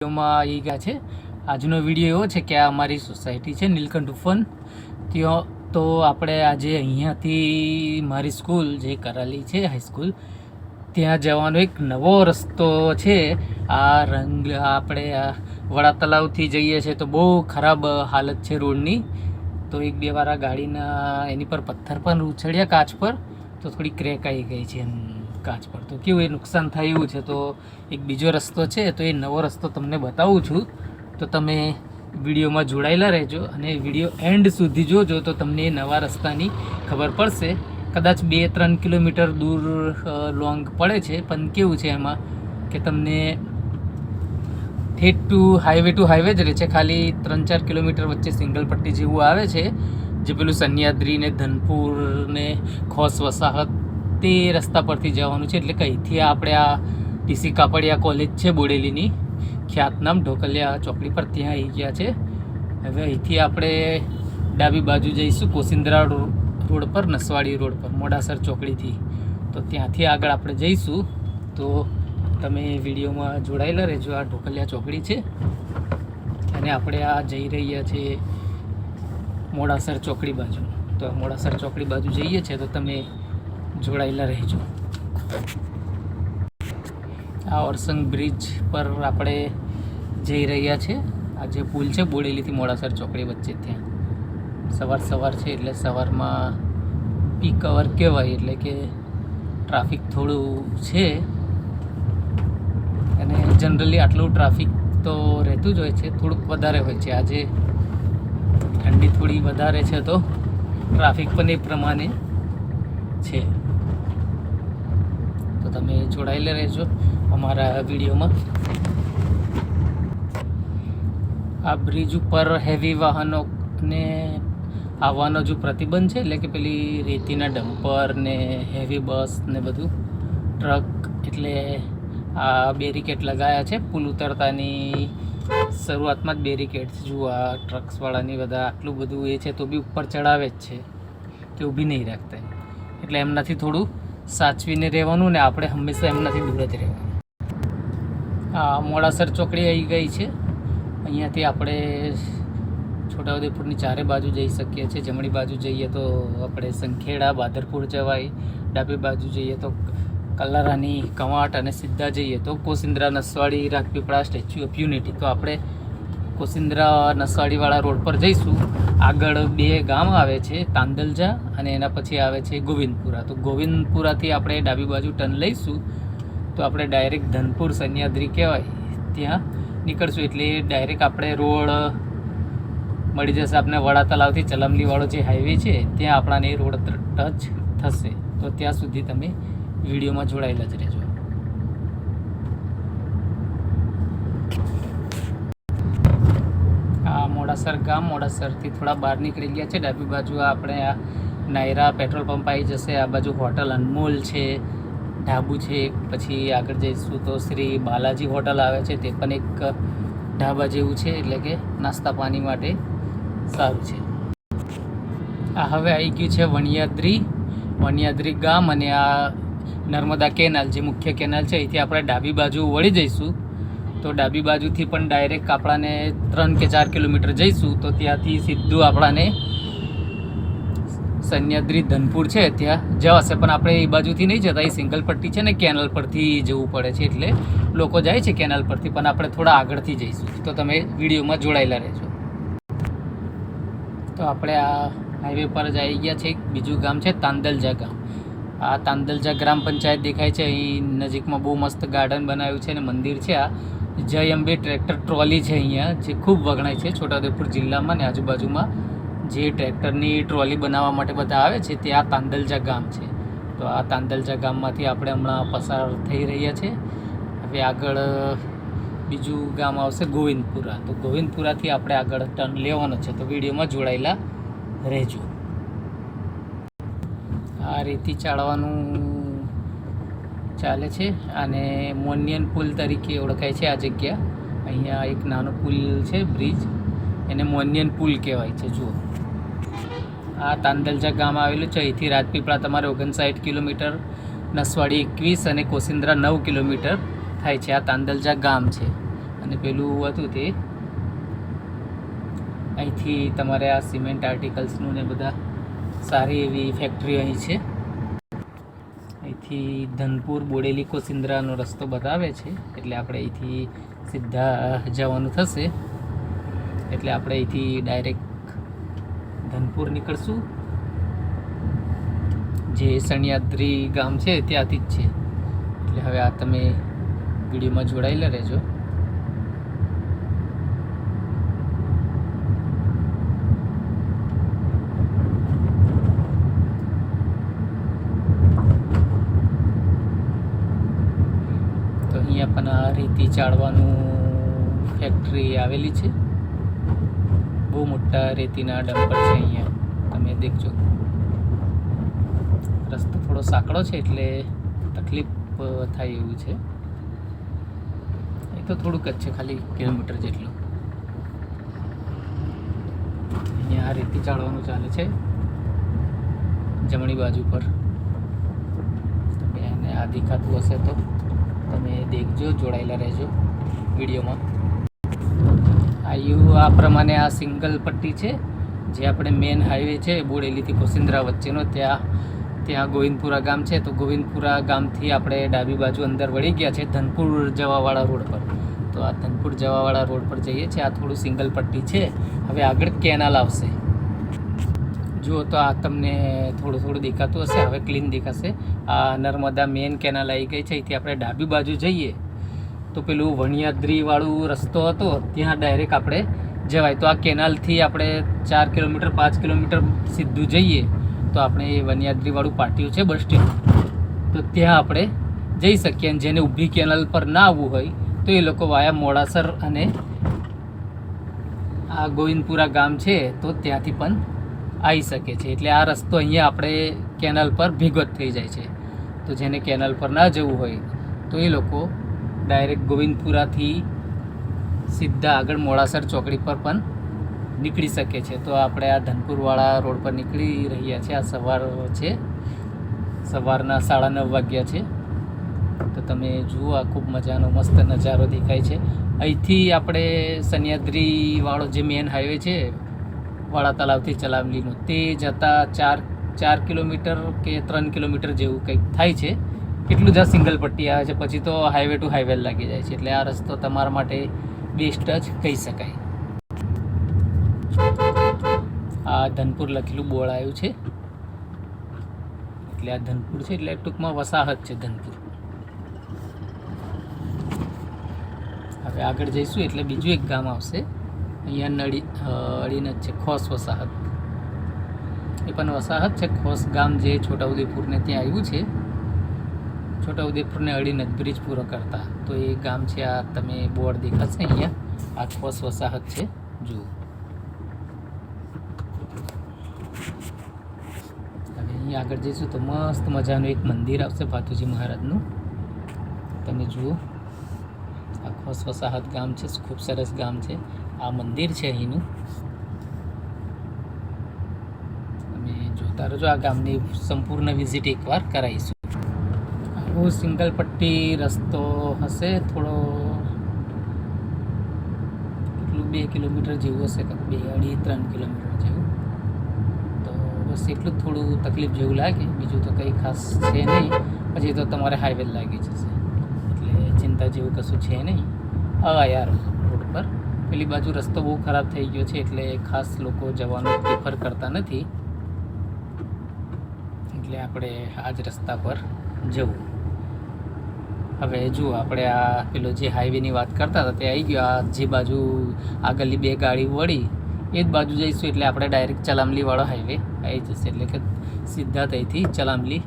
વિડીયોમાં આવી ગયા છે. આજનો વીડિયો એવો છે કે આ અમારી સોસાયટી છે, નીલકંઠ ઉફન. ત્યાં તો આપણે આજે અહીંયાથી મારી સ્કૂલ જે કરાલી છે હાઈસ્કૂલ ત્યાં જવાનો એક નવો રસ્તો છે. આ રંગ આપણે આ વડા તલાવથી જઈએ છીએ તો બહુ ખરાબ હાલત છે રોડની. તો એક બે વાર ગાડીના એની પર પથ્થર પણ ઉછળ્યા કાચ પર. તો થોડી ક્રેક આવી ગઈ છે એમ. કાચ પર. તો કેવું એ નુકસાન થાય એવું છે? તો એક બીજો રસ્તો છે, તો એ નવો રસ્તો તમને બતાવું છું. તો તમે વિડીયોમાં જોડાયેલા રહેજો અને વીડિયો એન્ડ સુધી જોજો, તો તમને એ નવા રસ્તાની ખબર પડશે. કદાચ બે ત્રણ કિલોમીટર દૂર લોંગ પડે છે, પણ કેવું છે એમાં કે તમને ઠેઠ ટુ હાઈવે ટુ હાઈવે જ રહે છે. ખાલી ત્રણ ચાર કિલોમીટર વચ્ચે સિંગલ પટ્ટી જેવું આવે છે. જે પેલું સન્યાદ્રી ને ધનપુર ને ખોસ વસાહત તે રસ્તા પરથી જવાનું છે. એટલે કે અહીંથી આપણે આ ટીસી કાપડિયા કોલેજ છે બોડેલીની. ખ્યાતનામ ઢોકલિયા ચોકડી પર ત્યાં આવી ગયા છે. હવે અહીંથી આપણે ડાબી બાજુ જઈશું કોસિંદરા રોડ પર, નસવાડી રોડ પર, મોડાસર ચોકડીથી. તો ત્યાંથી આગળ આપણે જઈશું. તો તમે વિડીયોમાં જોડાયેલા રહેજો. આ ઢોકલિયા ચોકડી છે. અને આપણે આ જઈ રહ્યા છીએ મોડાસર ચોકડી બાજુ. તો મોડાસર ચોકડી બાજુ જઈએ છીએ તો તમે જોડાયેલા રહેજો. આ ઓરસંગ બ્રિજ પર આપણે જઈ રહ્યા છે. આ જે પુલ છે, બોડેલીથી મોડાસર ચોકડી વચ્ચે ત્યાં સવાર સવાર છે એટલે સવારમાં પીક અવર કહેવાય, એટલે કે ટ્રાફિક થોડું છે. અને જનરલી આટલું ટ્રાફિક તો રહેતું જ હોય છે, થોડુંક વધારે હોય છે. આજે ઠંડી થોડી વધારે છે તો ટ્રાફિક પણ એ પ્રમાણે છે. તમે જોડાયેલા રહેજો અમારા વિડીયોમાં. આ બ્રિજ ઉપર હેવી વાહનોને આવવાનો જો પ્રતિબંધ છે, એટલે કે પેલી રેતીના ડમ્પર ને હેવી બસ ને બધું ટ્રક એટલે આ બેરિકેડ લગાયા છે, પુલ ઉતરતાની શરૂઆતમાં જ બેરિકેડ જુઓ આ ટ્રક્સવાળાની બધા, આટલું બધું એ છે, તો બી ઉપર ચડાવે જ છે, કે ઊભી નહીં રાખતા એટલે એમનાથી થોડું સાચવીને રહેવાનું ને આપણે હંમેશા એમનાથી દૂર જ રહેવાનું. આ મોડાસર ચોકડી આવી ગઈ છે. અહીંયાથી આપણે છોટાઉદેપુરની ચારે બાજુ જઈ શકીએ છીએ. જમણી બાજુ જઈએ તો આપણે સંખેડા બાદરપુર જવાય. ડાબી બાજુ જઈએ તો કલારાની કવાંટ અને સીધા જઈએ તો Kosindra Naswadi, Rajpipla, Statue of Unity. તો આપણે કોસિંદ્રા નસવાડીવાળા રોડ પર જઈશું. આગળ બે ગામ આવે છે, તાંદલજા અને એના પછી આવે છે ગોવિંદપુરા. તો ગોવિંદપુરાથી આપણે ડાબી બાજુ ટર્ન લઈશું. તો આપણે ડાયરેક્ટ ધનપુર સન્યાદ્રી કહેવાય. ત્યાં નીકળશું એટલે ડાયરેક્ટ આપણે રોડ મળી જશે આપણે વડા તલાવથી ચલમલીવાળો જે હાઈવે છે, ત્યાં આપણાને રોડ ટચ થશે. તો ત્યાં સુધી તમે વિડીયોમાં જોડાયેલા જ રહેજો આ મોડાસર ગામ. મોડાસરથી થોડા બહાર નીકળી ગયા છે. ડાબી બાજુ આપણે આ નાયરા પેટ્રોલ પંપ આવી જશે. આ બાજુ હોટલ અનમોલ છે, ઢાબુ છે. પછી આગળ જઈશું તો શ્રી બાલાજી હોટલ આવે છે. તે પણ એક ઢાબા જેવું છે, એટલે કે નાસ્તા પાણી માટે સારું છે. આ હવે આવી ગયું છે વણિયાદ્રી. વણિયાદ્રી ગામ અને આ નર્મદા કેનાલ, જે મુખ્ય કેનાલ છે. અહીંથી આપણે ડાબી બાજુ વળી જઈશું. તો ડાબી બાજુથી પણ ડાયરેક્ટ આપણાને ત્રણ કે ચાર કિલોમીટર જઈશું, તો ત્યાંથી સીધું આપણાને સન્યાદ્રી ધનપુર છે, ત્યાં જવાશે પણ આપણે એ બાજુથી નહીં જતા, એ સિંગલ પટ્ટી છે ને, કેનાલ પરથી જવું પડે છે એટલે લોકો જાય છે કેનાલ પરથી, પણ આપણે થોડા આગળથી જઈશું. તો તમે વિડીયોમાં જોડાયેલા રહેજો. તો આપણે આ હાઈવે પર જ આવી ગયા છે બીજું ગામ છે તાંદલજા ગામ. આ તાંદલજા ગ્રામ પંચાયત દેખાય છે. અહીં નજીકમાં બહુ મસ્ત ગાર્ડન બનાવ્યું છે અને મંદિર છે આ. જય અંબે ટ્રેક્ટર ટ્રોલી છે અહીંયા, જે ખૂબ વગણાય છે છોટાઉદેપુર જિલ્લામાં ને આજુબાજુમાં. જે ટ્રેક્ટરની ટ્રોલી બનાવવા માટે બધા આવે છે, તે આ તાંદલજા ગામ છે. તો આ તાંદલજા ગામમાંથી આપણે હમણાં પસાર થઈ રહ્યા છે. હવે આગળ બીજું ગામ આવશે ગોવિંદપુરા. તો ગોવિંદપુરાથી આપણે આગળ ટર્ન લેવાનો છે, તો વિડીયોમાં જોડાયેલા રહેજો. આ રેતી ચાળવાનું ચાલે છે અને મોનિયન પુલ તરીકે ઓળખાય છે આ જગ્યા. અહીંયા એક નાનો પુલ છે, બ્રિજ. એને મોનિયન પુલ કહેવાય છે, જુઓ. આ તાંદલજા ગામ આવેલું છે. અહીંથી રાજપીપળા તમારે ઓગણસાઠ કિલોમીટર, નસવાડી એકવીસ અને કોસિંદ્રા નવ કિલોમીટર થાય છે. આ તાંદલજા ગામ છે. અને પેલું હતું તે, અહીંથી તમારે આ સિમેન્ટ આર્ટિકલ્સનું ને બધા સારી એવી ફેક્ટરી અહીં છે. અહીંથી ધનપુર બોડેલી કોસિંદ્રાનો રસ્તો બતાવે છે. એટલે આપણે અહીંથી સીધા જવાનું થશે. એટલે આપણે અહીંથી ડાયરેક્ટ ધનપુર નીકળશું. જે સણિયાદ્રી ગામ છે ત્યાંથી જ છે. એટલે હવે આ તમે વિડીયોમાં જોડાયેલા રહેજો. પણ આ રેતી ચાળવાનું ફેક્ટરી આવેલી છે. બહુ મોટા રેતીના ડમ્પર છે અહીંયા. તમે દેખજો. રસ્તો થોડો સાંકડો છે એટલે તકલીફ થાય એવું છે. એ તો થોડુંક જ છે, ખાલી કિલોમીટર જેટલું. અહીંયા આ રેતી ચાળવાનું ચાલે છે. જમણી બાજુ પર. એને આ દેખાતું હશે તો. તમે દેખજો, જોડાયેલા રહેજો વિડીયોમાં. આ યુ, આ પ્રમાણે આ સિંગલ પટ્ટી છે, જે આપણે મેન હાઈવે છે, બોડેલીથી કોસિંદ્રા વચ્ચેનો. ત્યાં ત્યાં ગોવિંદપુરા ગામ છે, તો ગોવિંદપુરા ગામથી આપણે ડાબી બાજુ અંદર વળી ગયા છે, ધનપુર જવાવાળા રોડ પર. તો આ ધનપુર જવાવાળા રોડ પર જઈએ છીએ, આ થોડું સિંગલ પટ્ટી છે. હવે આગળ કેનાલ આવશે. જુઓ તો આ તમને થોડું થોડું દેખાતું હશે, હવે ક્લીન દેખાશે. આ નર્મદા મેન કેનાલ આવી ગઈ છે, અહીંથી આપણે ડાબી બાજુ જઈએ. તો પેલું વણિયાદ્રીવાળું રસ્તો હતો, ત્યાં ડાયરેક્ટ આપણે જવાય. તો આ કેનાલથી આપણે ચાર કિલોમીટર, પાંચ કિલોમીટર સીધું જઈએ. તો આપણે એ વણિયાદ્રીવાળું પાટિયું છે બસ સ્ટેન્ડ તો ત્યાં આપણે જઈ શકીએ અને જેને ઊભી કેનાલ પર ના આવવું હોય, તો એ લોકો વાયા મોડાસર અને આ ગોવિંદપુરા ગામ છે, તો ત્યાંથી પણ આવી શકે છે. એટલે આ રસ્તો અહીંયા આપણે કેનાલ પર ભીગત થઈ જાય છે. તો જેને કેનાલ પર ના જવું હોય, તો એ લોકો ડાયરેક્ટ ગોવિંદપુરાથી સીધા આગળ મોડાસર ચોકડી પર પણ નીકળી શકે છે. તો આપણે આ ધનપુરવાળા રોડ પર નીકળી રહ્યા છે. આ સવાર છે. સવારના સાડા નવ વાગ્યા છે. તો તમે જુઓ, આ ખૂબ મજાનો મસ્ત નજારો દેખાય છે. અહીંથી આપણે સન્યાદ્રીવાળો જે મેન હાઈવે છે વાળા તલાવથી ચલાવલીનું. તે જતાં ચાર ચાર કિલોમીટર કે ત્રણ કિલોમીટર જેવું કંઈક થાય છે. એટલું જ આ સિંગલ પટ્ટી આવે છે. પછી તો હાઈવે ટુ હાઈવે લાગી જાય છે. એટલે આ રસ્તો તમારા માટે બેસ્ટ જ કહી શકાય. આ ધનપુર લખેલું આવ્યું છે. એટલે આ ધનપુર છે. એટલે ટૂંકમાં વસાહત છે ધનપુર. હવે આગળ જઈશું. એટલે બીજું એક ગામ આવશે. અહીંયા નડી અડીને છે, ખોસ વસાહત. એ પણ વસાહત છે, ખોસ ગામ જે છોટાઉદેપુરને ત્યાં આવ્યું છે. છોટાઉદેપુરને અડીને જ બ્રિજ પૂરો કરતા. તો એ ગામ છે, આ તમે બોર્ડ દેખાશે અહીંયા. આ ખોસ વસાહત છે, જુઓ. અહીંયા આગળ જઈશું તો મસ્ત મજાનું એક મંદિર આવશે ભાતુજી મહારાજનું. તમે જુઓ. આ ખોસ વસાહત ગામ છે, ખૂબ સરસ ગામ છે. આ મંદિર છે અહીંનું. તમે જોતા રહેજો આ ગામની સંપૂર્ણ વિઝિટ એકવાર કરાવીશું. આવો સિંગલ પટ્ટી રસ્તો હશે, થોડો કેટલું બે કિલોમીટર જેવું હશે બે અઢી ત્રણ કિલોમીટર જેવું. તો બસ એટલું થોડું તકલીફ જેવું લાગે, બીજું તો કંઈ ખાસ છે નહીં. પછી તો તમારે હાઈવે લાગી જશે. એટલે ચિંતા જેવું કશું છે નહીં. હા, યાર. પેલી બાજુ રસ્તો બહુ ખરાબ થઈ ગયો છે એટલે ખાસ લોકો જવાનું પ્રિફર કરતા નથી. એટલે આપણે આ જ રસ્તા પર જવું. હવે જુઓ આપણે આ પેલો જે હાઈવેની વાત કરતા હતા, તે આવી ગયો. આ જે બાજુ આગળની બે ગાડી વળી, એ જ બાજુ જઈશું એટલે આપણે ડાયરેક્ટ ચલામલીવાળો હાઈવે આવી જશે. એટલે કે સીધા ત્યાંથી ચલામલી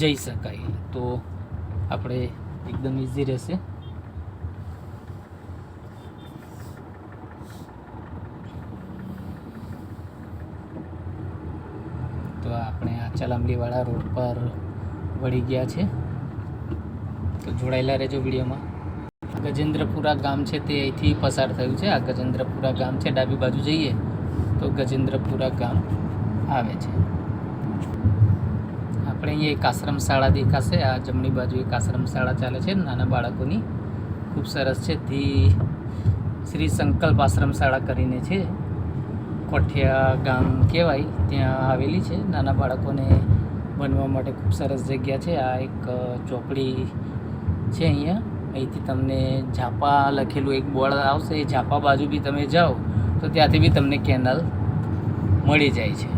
જઈ શકાય. તો આપણે એકદમ ઇઝી રહેશે તો આપણે આ ચલામલીવાળા રોડ પર વળી ગયા છે. તો જોડાયેલા રહેજો વિડીયોમાં. ગજેન્દ્રપુરા ગામ છે તે અહીંથી પસાર થયું છે. આ ગજેન્દ્રપુરા ગામ છે. ડાબી બાજુ જઈએ તો ગજેન્દ્રપુરા ગામ આવે છે. આપણે અહીંયા એક આશ્રમ શાળા દેખાશે. આ જમણી બાજુ એક આશ્રમ શાળા ચાલે છે. નાના બાળકોની. ખૂબ સરસ છે. ધી શ્રી સંકલ્પ આશ્રમ શાળા કરીને છે. કોઠિયા ગામ કહેવાય, ત્યાં આવેલી છે. નાના બાળકોને બનવા માટે ખૂબ સરસ જગ્યા છે. આ એક ચોપડી છે અહીંયા. અહીંથી તમને ઝાપા લખેલું એક બોર્ડ આવશે. એ ઝાપા બાજુ બી તમે જાઓ, તો ત્યાંથી બી તમને કેનલ મળી જાય છે.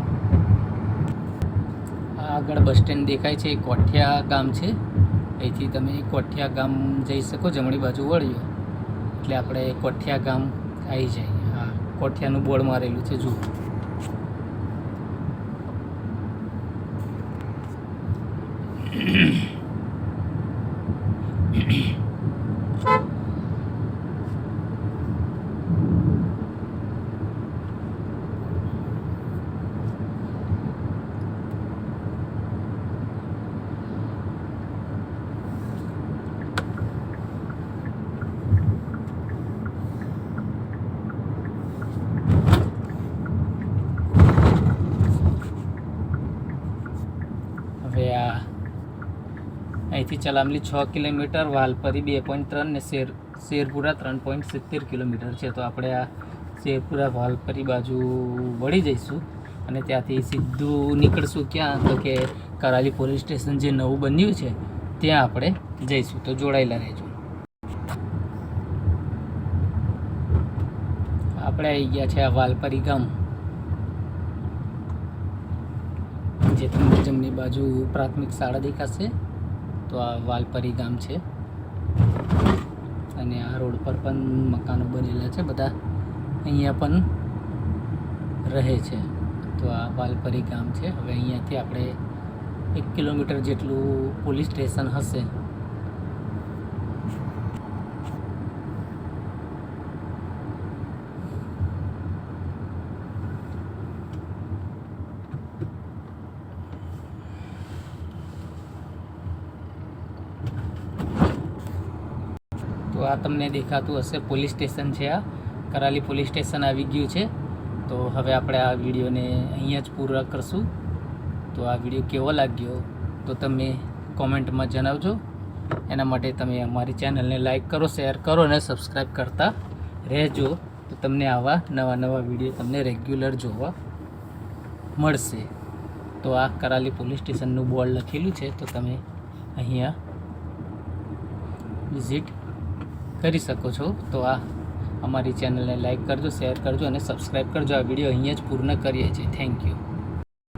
આગળ બસ સ્ટેન્ડ દેખાય છે. એ કોઠિયા ગામ છે. અહીંથી તમે કોઠિયા ગામ જઈ શકો, જમણી બાજુ વળ્યો. એટલે આપણે કોઠિયા ગામ આવી જાય. કોઠિયાનું બોર્ડ મારેલું છે જુઓ હવે આ અહીંથી ચલામલી છ કિલોમીટર વાલપરી બે પોઈન્ટ ત્રણ ને શેર શેરપુરા ત્રણ પોઈન્ટ સિત્તેર કિલોમીટર છે. તો આપણે આ શેરપુરા વાલપરી બાજુ વળી જઈશું અને ત્યાંથી સીધું નીકળશું ક્યાં? તો કે કરાલી પોલીસ સ્ટેશન જે નવું બન્યું છે, ત્યાં આપણે જઈશું. તો જોડાયેલા રહેજો. આપણે આવી ગયા છે આ વાલપરી ગામ, જે તમને જમણી બાજુ પ્રાથમિક શાળા દેખાશે. તો આ વાલપરી ગામ છે. અને આ રોડ પર પણ મકાનો બનેલા છે, બધા અહીંયા પણ રહે છે. તો આ વાલપરી ગામ છે. હવે અહીંયાથી આપણે એક કિલોમીટર જેટલું પોલીસ સ્ટેશન હશે તો આ તમને દેખાતું હશે. પોલીસ સ્ટેશન છે આ. કરાલી પોલીસ સ્ટેશન આવી ગયું છે. તો હવે આપણે આ વિડીયોને અહીંયા જ પૂરા કરશું. તો આ વીડિયો કેવો લાગ્યો તો તમે કોમેન્ટમાં જણાવજો. એના માટે તમે અમારી ચેનલને લાઈક કરો, શેર કરો અને સબસ્ક્રાઈબ કરતા રહેજો. તો તમને આવા નવા નવા વીડિયો તમને રેગ્યુલર જોવા મળશે. તો આ કરાલી પોલીસ સ્ટેશનનું બોર્ડ લખેલું છે. તો તમે અહીંયા વિઝિટ કરી શકો છો. તો આ અમારી ચેનલને લાઇક કરજો, શેર કરજો અને સબસ્ક્રાઈબ કરજો. આ વીડિયો અહીંયા જ પૂર્ણ કરીએ છીએ. Thank you.